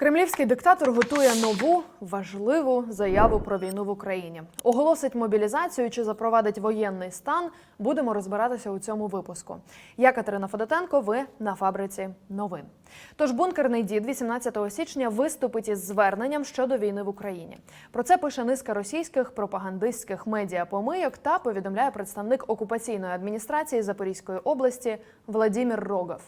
Кремлівський диктатор готує нову важливу заяву про війну в Україні. Оголосить мобілізацію чи запровадить воєнний стан. Будемо розбиратися у цьому випуску. Я Катерина Федотенко. Ви на фабриці новин. Тож бункерний дід 18 січня виступить із зверненням щодо війни в Україні. Про це пише низка російських пропагандистських медіапомийок та повідомляє представник окупаційної адміністрації Запорізької області Владимир Рогов.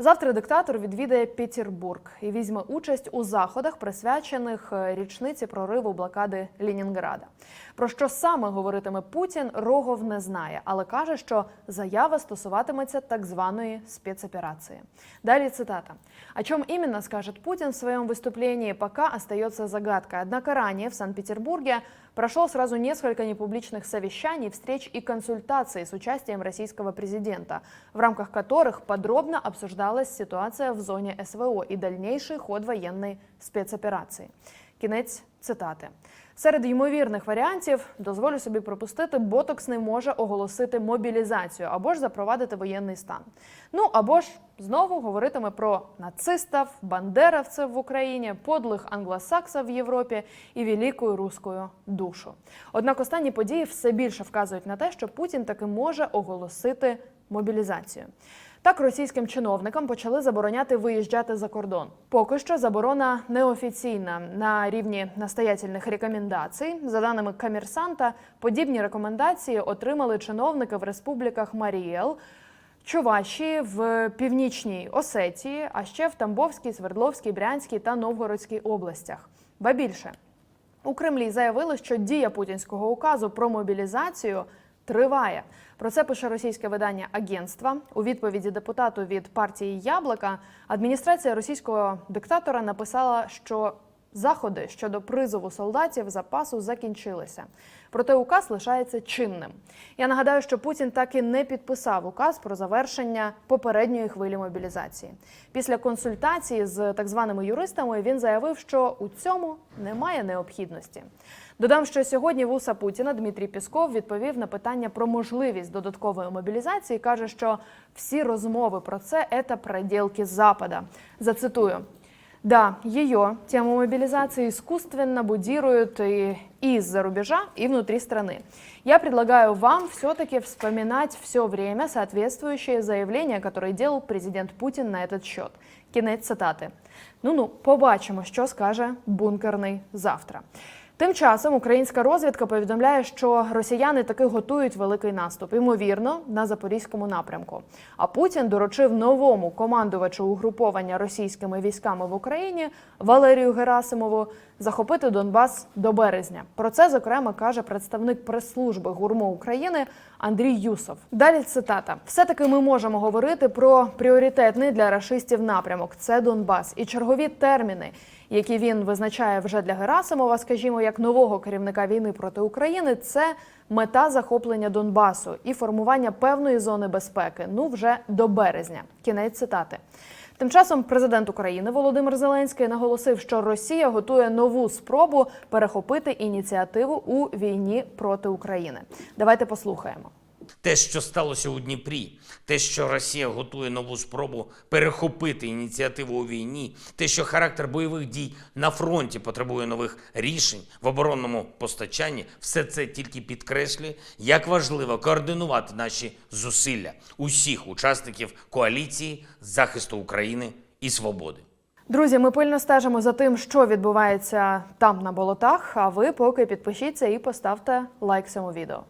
Завтра диктатор відвідає Петербург і візьме участь у заходах, присвячених е, річниці прориву блокади Лінінграда. Про що саме говоритиме Путін, Рогов не знає, але каже, що заява стосуватиметься так званої спецоперации. Далі цитата. О чем именно скажет Путин в своем выступлении, пока остается загадкой. Однако ранее в Санкт-Петербурге прошел сразу несколько непубличных совещаний, встреч и консультаций с участием российского президента, в рамках которых подробно обсуждалась ситуация в зоне СВО и дальнейший ход военной спецоперации. Кінець цитати. Серед ймовірних варіантів дозволю собі пропустити, Ботокс не може оголосити мобілізацію або ж запровадити воєнний стан. Ну або ж знову говоритиме про нацистів, бандеровців в Україні, подлих англосаксів в Європі і велику руську душу. Однак останні події все більше вказують на те, що Путін таки може оголосити мобілізацію. Так російським чиновникам почали забороняти виїжджати за кордон. Поки що заборона неофіційна на рівні настоятельних рекомендацій. За даними комерсанта, подібні рекомендації отримали чиновники в республіках Маріел. Чувашії в північній Осетії, а ще в Тамбовській, Свердловській, Брянській та Новгородській областях. Ба більше у Кремлі заявили, що дія путінського указу про мобілізацію триває. Про це пише російське видання Агентства. У відповіді депутату від партії Яблука адміністрація російського диктатора написала, що заходи щодо призову солдатів запасу закінчилися. Проте указ лишається чинним. Я нагадаю, що Путін так і не підписав указ про завершення попередньої хвилі мобілізації. Після консультації з так званими юристами він заявив, що у цьому немає необхідності. Додам, що сьогодні вуса Путіна Дмитрій Пісков відповів на питання про можливість додаткової мобілізації. каже, що всі розмови про це це проделки Запада. Зацитую. Да, ее, тему мобилизации, искусственно будируют и из-за рубежа, и внутри страны. Я предлагаю вам все-таки вспоминать все время соответствующие заявления, которые делал президент Путин на этот счет. Кінець цитати. Ну-ну, побачимо, що скаже бункерний завтра. Тим часом українська розвідка повідомляє, що росіяни таки готують великий наступ, ймовірно, на запорізькому напрямку. А Путін доручив новому командувачу угруповання російськими військами в Україні Валерію Герасимову захопити Донбас до березня. Про це зокрема каже представник прес-служби гурмо України Андрій Юсов. Далі цитата: все таки ми можемо говорити про пріоритетний для рашистів напрямок. Це Донбас і чергові терміни які він визначає вже для Герасимова, скажімо, як нового керівника війни проти України, це мета захоплення Донбасу і формування певної зони безпеки. Ну вже до березня. Кінець цитати. Тим часом президент України Володимир Зеленський наголосив, що Росія готує нову спробу перехопити ініціативу у війні проти України. Давайте послухаємо. Те, що сталося у Дніпрі, те, що Росія готує нову спробу перехопити ініціативу у війні, те, що характер бойових дій на фронті потребує нових рішень в оборонному постачанні, все це тільки підкреслює, як важливо координувати наші зусилля усіх учасників коаліції захисту України і свободи. Друзі, ми пильно стежимо за тим, що відбувається там на болотах. А ви поки підпишіться і поставте лайк цьому відео.